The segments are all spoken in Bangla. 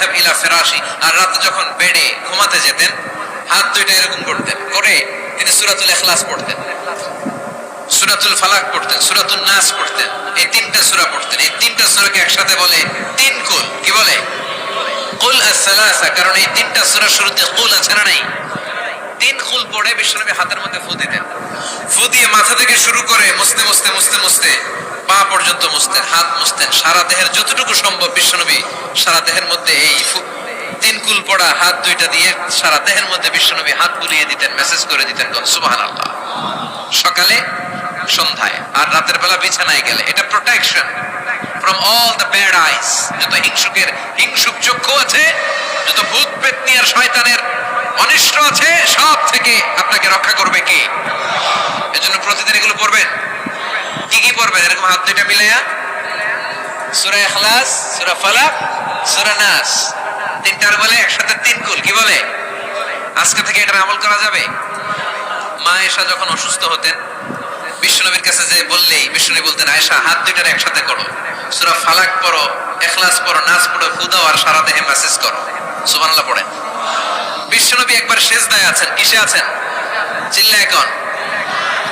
ইয়াযহাব ইলা ফিরাশি, আর রাতে যখন বেডে ঘুমাতে যেতেন, হাত দুইটা এরকম করতেন, করে তিনি সূরাতুল ইখলাস পড়তেন, সূরাতুল ফালাক পড়তেন সূরাতুল নাস পড়তেন, এই তিনটা সূরা পড়তেন। এই তিনটা সূরাকে একসাথে বলে তিন কুল, কি বলে? কুল আস-সালাসা, কারণ এই তিনটা সূরা শুরুতে কুল আছে না নাই? তিন কুল পড়ে বিশ্বনবী হাতের মধ্যে ফু দিতেন। ফু দিয়ে মাথা থেকে শুরু করে মুছতে মুছতে মুছতে মুছতে পা পর্যন্ত মুছতেন হাত মুছতেন সারা দেহের যতটুকু সম্ভব বিশ্বনবী সারা দেহের মধ্যে এই তিন কুল পড়া, হাত দুইটা দিয়ে সারা দেহের মধ্যে বিশ্বনবী হাত বুলিয়ে দিতেন মেসেজ করে দিতেন সুবহানাল্লাহ। সকালে, সন্ধ্যায়, আর রাতের বেলা বিছানায় গেলে। এটা protection from all the bad eyes যত হিংসুকের, হিংসুক চক্ষু আছে, যত ভূত, পেতনি আর শয়তানের অনিষ্ট আছে, সব থেকে আপনাকে রক্ষা করবে কে? এজন্য প্রতিদিন এগুলো পড়বেন। কি কি পড়বেন এরকম হাত দুইটা মিলাইয়া। সূরা ইখলাস, সূরা ফালাক, সূরা নাস। তিনটার বলে একসাথে তিন কুল, কি বলে? আজকে থেকে এটা আমল করা যাবে? মা এসা যখন অসুস্থ হতেন, বিশ্বনবীর কাছে যে বললেই, বিশ্বনবী বলতেন, আয়েশা, হাত দুইটার একসাথে করো। সুরা ফালাক পড়ো, ইখলাস পড়ো, নাস পড়ো ফুদাও আর সারা দেহে মেসেজ করো। সুবহানাল্লাহ পড়েন। বিশ্বনবী একবার সেজদায় আছেন। কিসে আছেন? চিল্লা এখন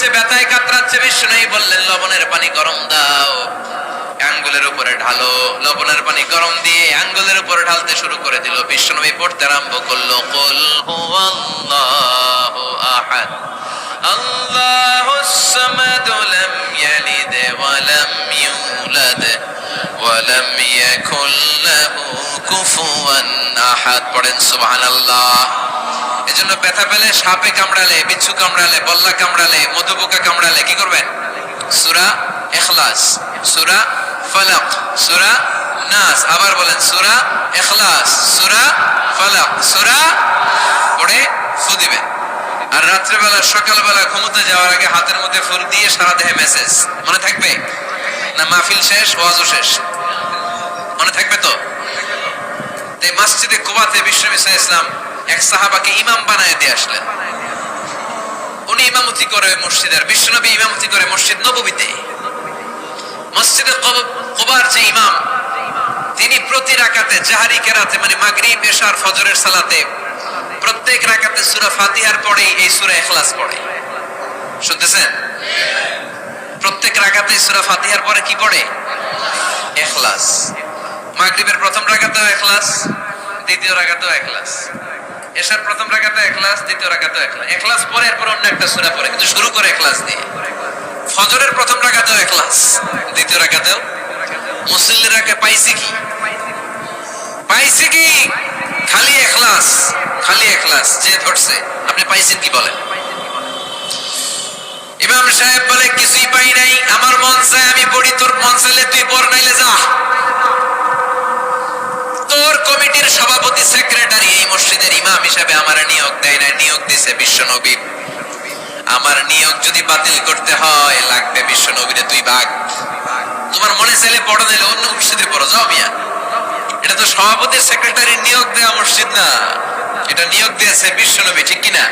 দিয়েছে ব্যথায় কাতরাচ্ছে নেই বললেন, লবণের পানি গরম দাও। আঙ্গুলের উপরে ঢালো, লবণের পানি গরম দিয়ে আঙ্গুলের উপরে ঢালতে শুরু করে দিল। বিশ্বনবী পড়তে আরম্ভ করল, কুল হুয়াল্লাহু আহাদ, আল্লাহুস সামাদ লাম ইয়ালিদ ওয়া লাম ইউলাদ লাম ইয়াকুল লাহু কুফুয়ান আহাদ পড়েন সুবহানাল্লাহ। এজন্য ব্যথা পেলে সাপে কামড়ালে, বিচ্ছু কামড়ালে, বল্লা কামড়ালে মধুপোকা কামড়ালে কি করবেন? সূরা ইখলাস সূরা ফালাক, সূরা নাস। আবার বলেন, সূরা ইখলাস সূরা ফালাক, সূরা পড়ে ফু দিবেন। আর রাত্রেবেলা, সকালবেলা ঘুমোতে যাওয়ার আগে হাতের মধ্যে ফুল দিয়ে সারা দেহে মেসেজ। মনে থাকবে? না, মাহফিল শেষ, ওয়াজও শেষ। মনে থাকবে তো? মসজিদে কুবাতে বিশ্বনবী ইসলাম এক সাহাবাকে ইমাম বানায় দিয়ে আসলেন। উনি ইমামতি করে মসজিদের বিশ্বনবী ইমামতি করে মসজিদ নববীতে। মসজিদে কব- কুবার যে ইমাম, তিনি প্রতি রাকাতে জাহারি কেরাতে মানে মাগরিব, এশার, ফজরের সালাতে, প্রত্যেক রাকাতে সূরা ফাতিহার পরে এই সূরা ইখলাস পড়ে। শুনতেছেন? প্রত্যেক রাকাতে সূরা ফাতিহার পরে কি পড়ে? ইখলাস। মাগরিবের প্রথম রাকাতেও ইখলাস দ্বিতীয় রাকাতেও ইখলাস এশার প্রথম রাকাতে ইখলাস দ্বিতীয় রাকাতেও ইখলাস ইখলাস পরে এরপর অন্য একটা সূরা পড়ে, কিন্তু শুরু করে ইখলাস দিয়ে। ফজরের প্রথম রাকাতেও ইখলাস দ্বিতীয় রাকাতেও। মুসল্লিরাকে পাইছে কি? পাইছে কি? খালি ইখলাস খালি ইখলাস যে ধরছে। আপনি পাইছেন কি বলেন? ইমাম সাহেব বলে, কিছুই পাই নাই, আমার মন চায় আমি হিসাবে আমার নিয়োগ দেয় না নিয়োগ দিছে বিশ্বনবী। আমার নিয়োগ যদি বাতিল করতে হয়, লাগবে বিশ্বনবীরে তুই বাঘ তোমার মনে চাইলে পড়ো, নাইলে অন্য মসজিদে পড়ো। যাও মিয়া। এটা তো সভাপতি সেক্রেটারি নিয়োগ দেওয়া মসজিদ না। এটা নিয়োগ দিয়েছে বিশ্বনবী, ঠিক কিনা?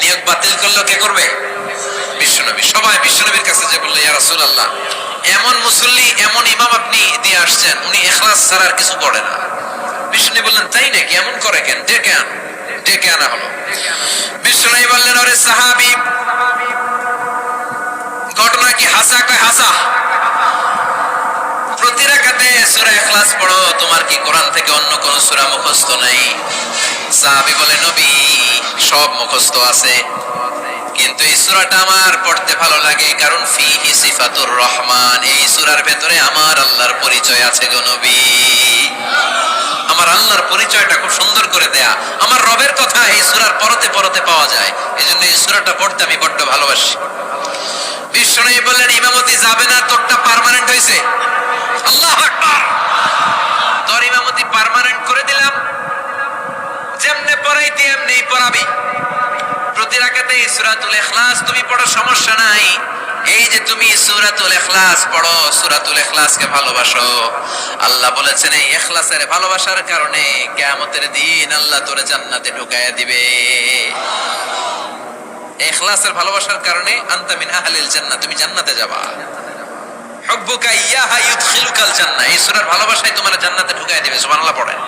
নিয়োগ বাতিল করল কে করবে? বিশ্বনবী। সবাই বিশ্বনবীর কাছে যে বলল, ইয়া রাসূলুল্লাহ, এমন মুসল্লি, এমন ইমাম আপনি দিয়ে আসছেন, উনি ইখলাস ছাড়া আর কিছু পড়ে না। বিশ্বনবী বললেন, তাই নাকি? এমন করে কেন? সাহাবী। ঘটনা কি হাসা কয় হাসা? প্রতি রাকাতে সূরা ইখলাস পড়ো, তোমার কি কোরআন থেকে অন্য কোন সূরা মুখস্থ নাই? সাহাবী বলে, নবী, সব মুখস্থ আছে। কিন্তু এই সূরাটা আমার পড়তে ভালো লাগে, কারণ ফিহি সিফাতুর রহমান, এই সূরার ভেতরে আমার আল্লাহর পরিচয় আছে গো নবী। আমার আল্লাহর পরিচয়টা খুব সুন্দর করে দেয়া। আমার রবের কথা এই সুরার পরতে পরতে পাওয়া যায়। এই জন্য এই সুরাটা পড়তে আমি বড্ড ভালোবাসি। বিশ্বনয়ী বললেন, ইমামতি যাবে না, তোরটা পারমানেন্ট হয়েছে আল্লাহ তোর ইমামতি পার্মানেন্ট করে দিলাম। যেমনে পড়াইতে এমনি পড়াবি। প্রতি রাখাতে সুরাতুল এখলাস তুমি পড়ার সমস্যা নাই। এই যে তুমি সুরাতুল এখলাস পড়ো, সূরাতুল ইখলাসকে ভালোবাসো। আল্লাহ বলেছেন, এই ইখলাসের ভালোবাসার কারণে কিয়ামতের দিন আল্লাহ তোরে জান্নাতে ঢুকায়া দিবে। ইখলাসের ভালোবাসার কারণে আনতা মিন আহলিল জান্নাহ, তুমি জান্নাতে যাবা। হুব্বুকা ইয়াহা ইউদখিলুকাল জান্নাহ, এই সূরার ভালোবাসাই তোমার জান্নাতে ঢুকায় দিবে, সুবহানাল্লাহ পড়েন।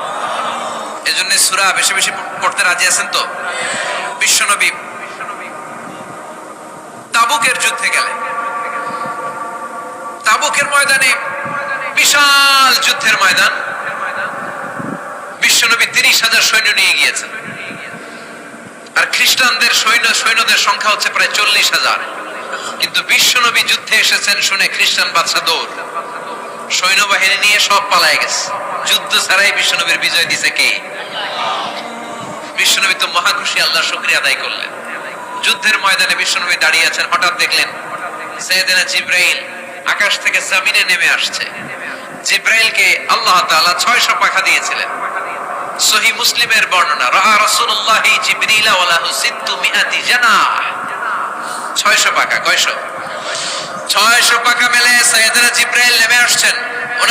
এজন্য সূরা বেশি বেশি পড়তে রাজি আছেন তো? বিশ্বনবী তাবুকের যুদ্ধে গেলেন তাবুকের ময়দানে বিশাল যুদ্ধের ময়দান। বিশ্বনবী তিরিশ হাজার সৈন্য নিয়ে গিয়েছেন। আর খ্রিস্টানদের সৈন্য, সৈন্যদের সংখ্যা হচ্ছে প্রায় চল্লিশ হাজার। কিন্তু বিশ্বনবী যুদ্ধে এসেছেন শুনে খ্রিস্টান বাদশা দৌড়। সৈন্যবাহিনী নিয়ে সব পালায় গেছে। যুদ্ধ ছাড়াই বিশ্বনবীর বিজয় দিছে কে? বিশ্বনবী তো মহাখুশি আল্লাহ শুক্রিয়া আদায় করলেন। যুদ্ধের ময়দানে বিশ্বনবী দাঁড়িয়ে আছেন। হঠাৎ দেখলেন সৈয়দনা জিব্রাইল আকাশ থেকে জমিনে নেমে আসছে। জিব্রাইলকে আল্লাহ তাআলা 600 পাখা দিয়েছিলেন। সহি মুসলিমের বর্ণনা রা রাসূলুল্লাহ জিবরিলা ওয়া লাহু সিত্তু মিআতি জানাহ 600 পাখা, কয়শো? 600 পাখা মেলে সৈয়দনা জিব্রাইল নেমে আসছেন।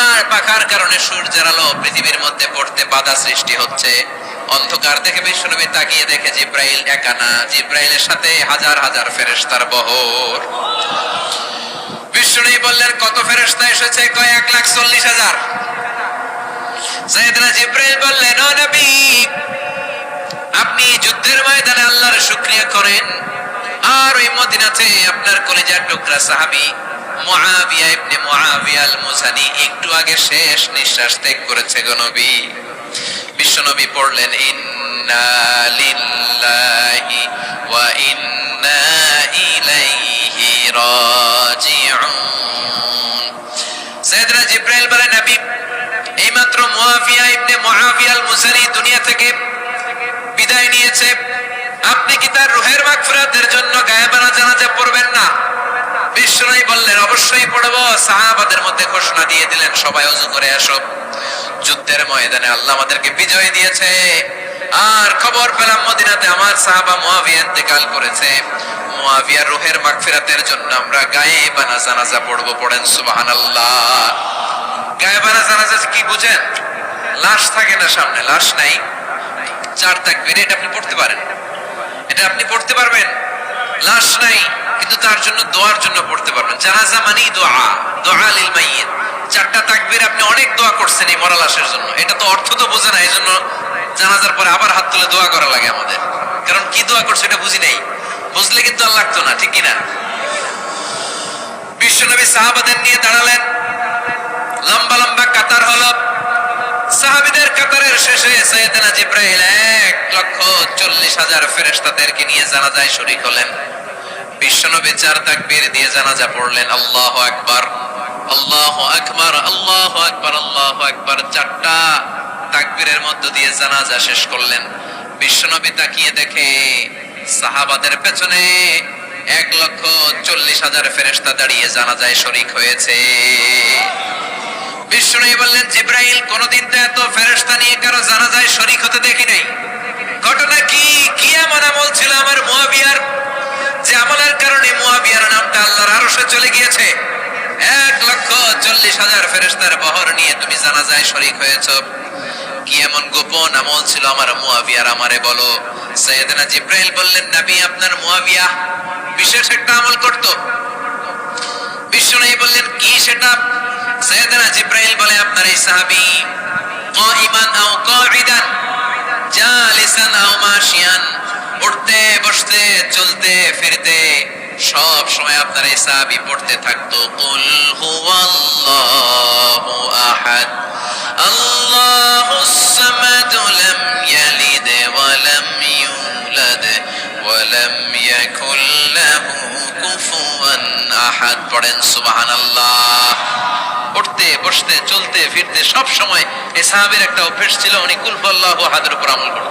ওনার পাখার কারণে সূর্যের আলো পৃথিবীর মধ্যে পড়তে বাধা সৃষ্টি হচ্ছে। অন্ধকার দেখে বিশ্বনবী তাকিয়ে দেখে জিব্রাইল একা না। জিব্রাইলের সাথে হাজার হাজার ফেরেশতার বহর। বিশ্বনবী বললেন, কত ফেরেশতা এসেছে? কয়? এক লাখ চল্লিশ হাজার। সৈয়দনা জিব্রাইল বললেন, ও নবী, আপনি যুদ্ধের ময়দানে আল্লাহর শুকরিয়া করেন। আর ওই মদিনাতে আপনার কলেজার টুকরা সাহাবী মুআবিয়া ইবনে মুআবিয়া আল মুসানি একটু আগে শেষ নিঃশ্বাস ত্যাগ করেছে গো নবী। বিশ্বনবী পড়লেন, ইন্না লিল্লাহি ওয়া ইন্না ইলাইহি রাজিউন। সাইয়েদনা জিব্রাইল বলেন, নবী, এইমাত্র মুআবিয়া ইবনে মুআবিয়া আল মুসানি দুনিয়া থেকে বিদায় নিয়েছে। আপনি কি তার রুহের মাগফিরাতের জন্য গায়েবানা জানাজা পড়বেন না? বিশ্বনবী বললেন অবশ্যই পড়ব। সাহাবাদের মধ্যে ঘোষণা দিয়ে দিলেন, সবাই ওযু করে আসো। যুদ্ধের ময়দানে আল্লাহ আমাদেরকে বিজয় দিয়েছে। আর খবর পেলাম, মদিনাতে আমার সাহাবা মুয়াবিয়া ইন্তেকাল করেছে। মুয়াবিয়ার রুহের মাগফিরাতের জন্য আমরা গায়েবানা জানাজা পড়ব, পড়েন সুবহানাল্লাহ। গায়েবানা জানাজা কি বুঝেন? লাশ থাকে না সামনে, লাশ নাই। চার তাকবীর, এটা আপনি পড়তে পারেন। এটা আপনি পড়তে পারবেন? লাশ নাই। কিন্তু তার জন্য দোয়ার জন্য পড়তে পারবেন। জানাজা মানেই দোয়া দোয়া লিল মাইয়িত। চারটা তাকবীর আপনি অনেক দোয়া করছেন এই মরা লাশের জন্য। এটা তো অর্থ তো বোঝে না এই জন্য জানাজার পরে আবার হাত তুলে দোয়া করা লাগে আমাদের। কারণ কি দোয়া করছে এটা বুঝি নাই। বুঝলে কিন্তু আর লাগতো না, ঠিক কিনা? বিশ্বনবী সাহাবাদের নিয়ে দাঁড়ালেন। লম্বা লম্বা কাতার হলো। সাহাবিদের কাতারের শেষে সৈয়দনা জিব্রাইল এক লক্ষ চল্লিশ হাজার ফেরেশতাদেরকে নিয়ে জানাজায় শরীক হলেন। বিশ্বনবী চার তাকবীর দিয়ে জানাজা পড়লেন, আল্লাহু আকবার আল্লাহু আকবার আল্লাহু আকবার আল্লাহু আকবার। চারটা তাকবীরের মধ্য দিয়ে জানাজা শেষ করলেন। বিশ্বনবী তাকিয়ে দেখে সাহাবাদের পেছনে এক লক্ষ চল্লিশ হাজার ফেরেশতা দাঁড়িয়ে জানাজায় শরীক হয়েছে। বিষ্ণু বললেন, জিব্রাইল, কোনদিন তো এত ফেরেশতা নিয়ে কারও জানাজায় শরীক হতে দেখি নাই। ঘটনা কি? কি এমন আমল ছিল আমার মুয়াবিয়ার যে আমলের কারণে মুয়াবিয়ার নামটা আল্লাহর আরশে চলে গিয়েছে। এক লক্ষ চল্লিশ হাজার ফেরেশতার বহর নিয়ে তুমি জানাজায় শরীক হয়েছ। কি এমন গোপন আমল ছিল আমার মুয়াবিয়ার? আমারে বলো। সৈয়দনা জিব্রাইল বললেন, নবী, আপনার মুয়াবিয়া বিশেষ একটা আমল করতো। বিষ্ণু বললেন, কি সেটা? সৈয়দনা জিব্রাইল বলে, আপনার এই সাহাবী কাইমান আও কাঈদান জালিসান আও মাশিয়ান উঠতে বসতে, চলতে, ফিরতে, সব সময় আপনার এই সাহাবী পড়তে থাকতো। কুল হুয়াল্লাহু আহাদ। আল্লাহুস সামাদ লাম ইয়ালিদ ওয়া লাম ইউলাদ ওয়া লাম ইয়াকুল লাহু কুফুয়ান আহাদ। পড়েন সুবহানাল্লাহ। উঠতে বসতে, চলতে, ফিরতে সব সময় এই একটা অভ্যেস ছিল, উনি কুলফাল্লাহু আহাদের উপর আমল করতেন।